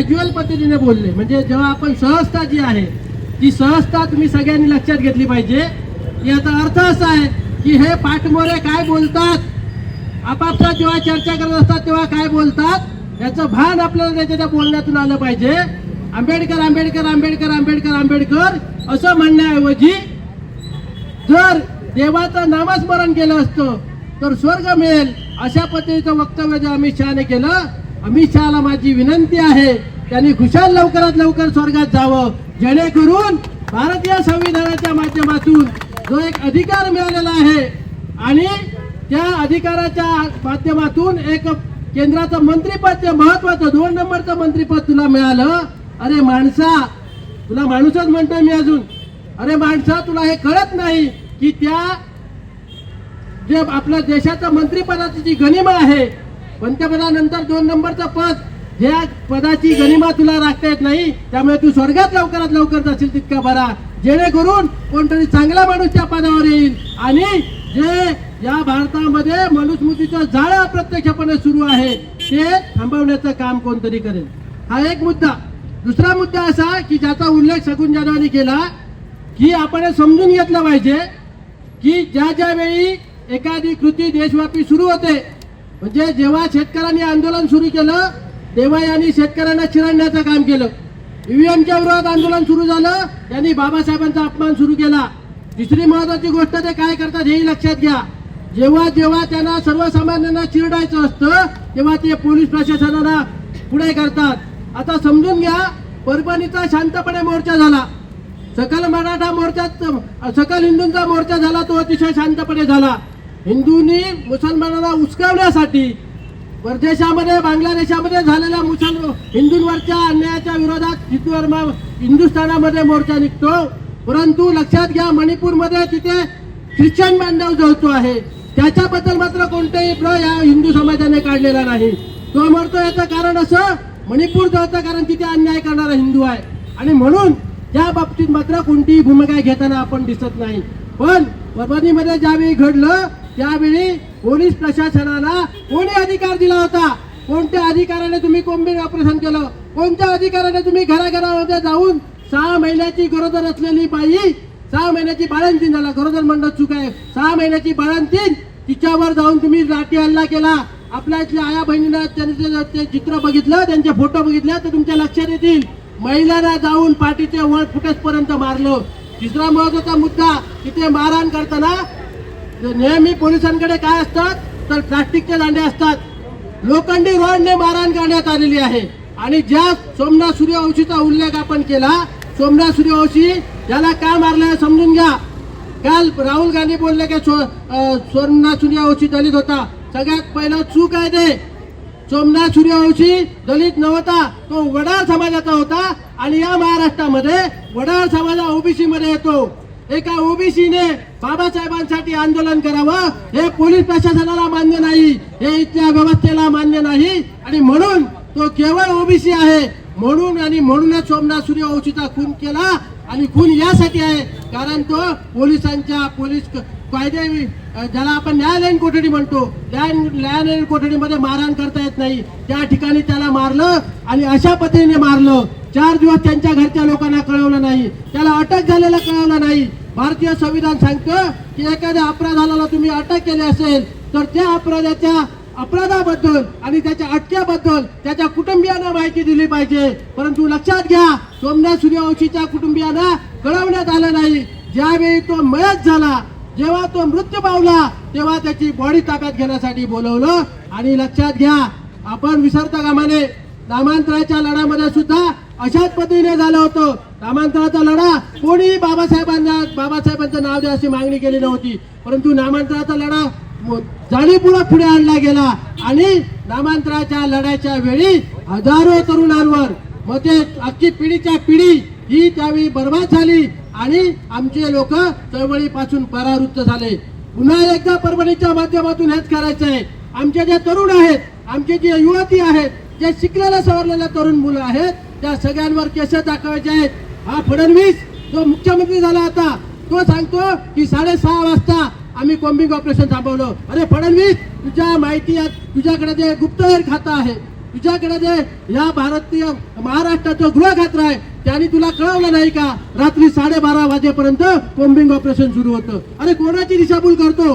Casual पद्धतीने बोलले. म्हणजे जेव्हा आपण सहजता जी आहे ती सहजता तुम्ही सगळ्यांनी लक्षात घेतली पाहिजे. याचा अर्थ असा आहे की हे पाठमोरे काय बोलतात? आपापसात जेव्हा चर्चा करत असतात तेव्हा काय बोलतात? याचं भान आपल्याला त्याच्या बोलण्यातून आलं पाहिजे. आंबेडकर आंबेडकर आंबेडकर आंबेडकर आंबेडकर असं म्हणण्याऐवजी जर देवाचं नामस्मरण केलं असतं तर स्वर्ग मिळेल. अशा पद्धतीचं वक्तव्य जे अमित शहाने केलं अमित शहाला माझी विनंती आहे त्यांनी खुशाल लवकरात लवकर स्वर्गात जावं. जेणेकरून भारतीय संविधानाच्या माध्यमातून जो एक अधिकार मिळालेला आहे आणि त्या अधिकाराच्या माध्यमातून एक केंद्राचं मंत्रीपद जे महत्वाचं दोन नंबरचं मंत्रीपद तुला मिळालं. अरे माणसा तुला माणूसच म्हणतोय मी अजून. अरे माणसा तुला हे कळत नाही की त्या जे आपल्या देशाचं मंत्रिपदाची जी गनिमा आहे पंतप्रधानानंतर दोन नंबरचं पद या पदाची गनिमा तुला राखता येत नाही त्यामुळे तू स्वर्गात लवकरात लवकर जाशील तितका बरा. जेणेकरून कोणतरी चांगला माणूस त्या पदावर येईल. आणि जे या भारतामध्ये मनुस्मृतीचं जाळं अप्रत्यक्षपणे सुरू आहे ते थांबवण्याचं काम कोणतरी करेल. हा एक मुद्दा. दुसरा मुद्दा असा की ज्याचा उल्लेख शकून जाधवांनी केला की आपण समजून घेतलं पाहिजे की ज्या ज्या वेळी एखादी कृती देशव्यापी सुरू होते म्हणजे जेव्हा शेतकऱ्यांनी आंदोलन सुरू केलं तेव्हा यांनी शेतकऱ्यांना चिरडण्याचं काम केलं. ईव्हीएमच्या विरोधात आंदोलन सुरू झालं त्यांनी बाबासाहेबांचा अपमान सुरू केला. तिसरी महत्वाची गोष्ट ते काय करतात हेही लक्षात घ्या. जेव्हा जेव्हा त्यांना सर्वसामान्यांना चिरडायचं असतं तेव्हा ते पोलीस प्रशासनाला पुढे करतात. आता समजून घ्या परभणीचा शांतपणे मोर्चा झाला. सकल मराठा मोर्चात सकल हिंदूंचा मोर्चा झाला तो अतिशय शांतपणे झाला. हिंदूंनी मुसलमानांना उचकावण्यासाठी परदेशामध्ये बांगलादेशामध्ये झालेल्या मुसल हिंदूंवरच्या अन्यायाच्या विरोधात हिंदू हिंदुस्थानामध्ये मोर्चा निघतो. परंतु लक्षात घ्या मणिपूरमध्ये तिथे ख्रिश्चन बांधव जळतो आहे त्याच्याबद्दल मात्र कोणतेही प्र या हिंदू समाजाने काढलेला नाही. तो मरतो याचं कारण असं मणिपूर जळतं कारण तिथे अन्याय करणारा हिंदू आहे. आणि म्हणून त्या बाबतीत मात्र कोणतीही भूमिका घेताना आपण दिसत नाही. पण परभणीमध्ये ज्यावेळी घडलं त्यावेळी पोलीस प्रशासनाला कोणी अधिकार दिला होता? कोणत्या अधिकाराने तुम्ही कोंबीर ऑपरेशन केलं? कोणत्या अधिकाराने तुम्ही घराघरामध्ये जाऊन सहा महिन्याची गरोदर असलेली बाई सहा महिन्याची बाळंतीन झाला गरोदर म्हणणं चूक आहे. सहा महिन्याची बाळंतीन तिच्यावर जाऊन तुम्ही लाठी हल्ला केला. आपल्या इथल्या आया बहिणीला त्यांचे ते चित्र बघितलं त्यांचे फोटो बघितले तर तुमच्या लक्षात येतील. महिलांना जाऊन पाठीचे वळ फुटेसपर्यंत मारलं. तिसरा महत्त्वाचा मुद्दा तिथे मारहाण करताना नेहमी पोलिसांकडे काय असतात? तर प्लास्टिकचे दांडे असतात. लोखंडी रोडने मारहाण करण्यात आलेली आहे. आणि ज्या सोमनाथ सूर्यवंशीचा उल्लेख आपण केला सोमनाथ सूर्यवंशी ज्याला का मारलं समजून घ्या. काल राहुल गांधी बोलले की सो सोमनाथ सूर्यवंशी दलित होता. सगळ्यात पहिलं चूक आहे ते. सोमनाथ सूर्यवंशी दलित नव्हता तो वडार समाजाचा होता. आणि या महाराष्ट्रामध्ये वडार समाजा ओबीसी मध्ये येतो. एका ओबीसीने बाबासाहेबांसाठी आंदोलन करावं हे पोलीस प्रशासनाला मान्य नाही हे इथल्या व्यवस्थेला मान्य नाही. आणि म्हणून तो केवळ ओबीसी आहे. म्हणून आणि म्हणूनच सोमनाथ सूर्यवंशीचा खून केला आणि खून यासाठी आहे. कारण तो पोलिसांच्या पोलीस कायदे ज्याला आपण न्यायालयीन कोठडी म्हणतो न्यायालयीन कोठडीमध्ये मारहाण करता येत नाही. त्या ठिकाणी त्याला मारलं आणि अशा पद्धतीने मारलं. चार दिवस त्यांच्या घरच्या लोकांना कळवलं नाही. त्याला अटक झालेलं कळवलं नाही. भारतीय संविधान सांगतं की एखाद्या अपराधाला तुम्ही अटक केली असेल तर त्या अपराधाच्या अपराधाबद्दल आणि त्याच्या अटक्याबद्दल त्याच्या कुटुंबियांना माहिती दिली पाहिजे. परंतु लक्षात घ्या सोमनाथ सूर्यवंशीच्या कुटुंबियांना कळवण्यात आलं नाही. ज्यावेळी तो मयत झाला जेव्हा तो मृत्यू पावला तेव्हा त्याची बॉडी ताब्यात घेण्यासाठी बोलवलं. आणि लक्षात घ्या आपण विसरता कामाने नामांतराच्या लढ्यामध्ये सुद्धा अशाच पद्धतीने झालं होतं. नामांतराचा लढा कोणीही बाबासाहेबांना बाबासाहेबांचं नाव द्या अशी मागणी केली नव्हती परंतु नामांतराचा लढा म- जाणीवपूर्वक पुढे आणला गेला. आणि नामांतराच्या लढ्याच्या वेळी हजारो तरुणांवर मग ते अख्खी पिढीच्या पिढी ही त्यावेळी बर्बाद झाली आणि आमचे लोक चळवळीपासून परावृत्त झाले. पुन्हा एकदा परभणीच्या माध्यमातून हेच करायचं आहे. आमचे जे तरुण आहेत आमचे जे युवती आहेत जे शिकलेल्या सवरलेल्या तरुण मुलं आहेत त्या सगळ्यांवर केस दाखवायचे आहेत. हा फडणवीस जो मुख्यमंत्री झाला होता तो सांगतो की साडेसहा वाजता आम्ही कॉम्बिंग ऑपरेशन थांबवलं. अरे फडणवीस तुझ्या माहिती तुझ्याकडे जे गुप्तहेर खातं आहे तुझ्याकडे जे या भारतीय महाराष्ट्राचं गृह खात्र आहे त्याने तुला कळवलं नाही का? रात्री साडेबारा वाजेपर्यंत कोम्बिंग ऑपरेशन सुरू होतं. अरे कोणाची दिशाभूल करतो?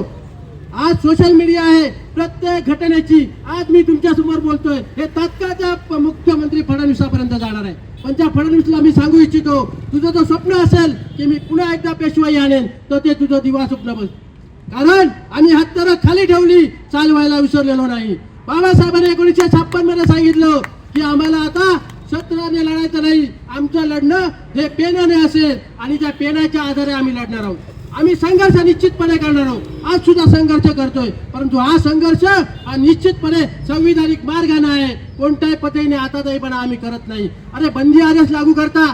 आज सोशल मीडिया आहे. प्रत्येक घटनेची आज मी तुमच्यासमोर बोलतोय. हे तात्काळच्या प- मुख्यमंत्री फडणवीसापर्यंत जाणार आहे. पण त्या फडणवीसला मी सांगू इच्छितो तुझं जो स्वप्न असेल की मी पुन्हा एकदा पेशवाई आणेन तर ते तुझं दिवा स्वप्न बस कारण आम्ही हत्यारं खाली ठेवली चालवायला विसरलेलो नाही. बाबासाहेबांनी एकोणीसशे छप्पनमध्ये सांगितलं की आम्हाला आता शस्त्राने लढायचं नाही. आमचं लढणं हे पेनाने असेल आणि त्या पेनाच्या आधारे आम्ही लढणार आहोत. आम्ही संघर्ष निश्चितपणे करणार आहोत. आज सुद्धा संघर्ष करतोय. परंतु हा संघर्ष हा निश्चितपणे संविधानिक मार्गाने आहे. कोणत्याही पद्धतीने आतादायीपणा आम्ही करत नाही. अरे बंदी आदेश लागू करता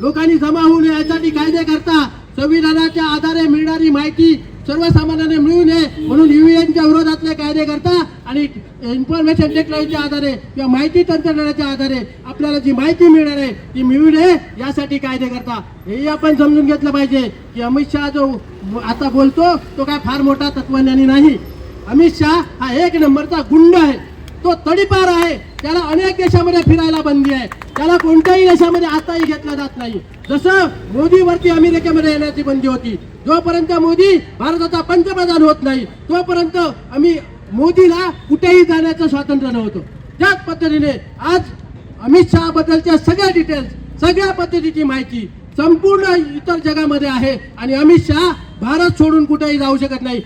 लोकांनी जमा होऊ नये यासाठी कायदे करता संविधानाच्या आधारे मिळणारी माहिती सर्वसामान्यांना मिळू नये म्हणून युएनच्या विरोधातले कायदे करता आणि इन्फॉर्मेशन टेक्नॉलॉजीच्या आधारे किंवा माहिती तंत्रज्ञानाच्या आधारे आपल्याला जी माहिती मिळणार आहे ती मिळू नये यासाठी कायदे करता. हेही आपण समजून घेतलं पाहिजे की अमित शहा जो आता बोलतो तो काय फार मोठा तत्वज्ञानी नाही. अमित शहा हा एक नंबरचा गुंड आहे. तो तडीपार आहे. त्याला अनेक देशामध्ये फिरायला बंदी आहे. त्याला कोणत्याही देशामध्ये आताही घेतला जात नाही. जसं मोदीवरती अमेरिकेमध्ये येण्याची बंदी होती जोपर्यंत मोदी भारताचा पंतप्रधान होत नाही तोपर्यंत आम्ही मोदीला कुठेही जाण्याचं स्वातंत्र्य नव्हतं. त्याच पद्धतीने आज अमित शहा बद्दलच्या सगळ्या डिटेल्स सगळ्या पद्धतीची माहिती संपूर्ण इतर जगामध्ये आहे आणि अमित शहा भारत सोडून कुठेही जाऊ शकत नाही.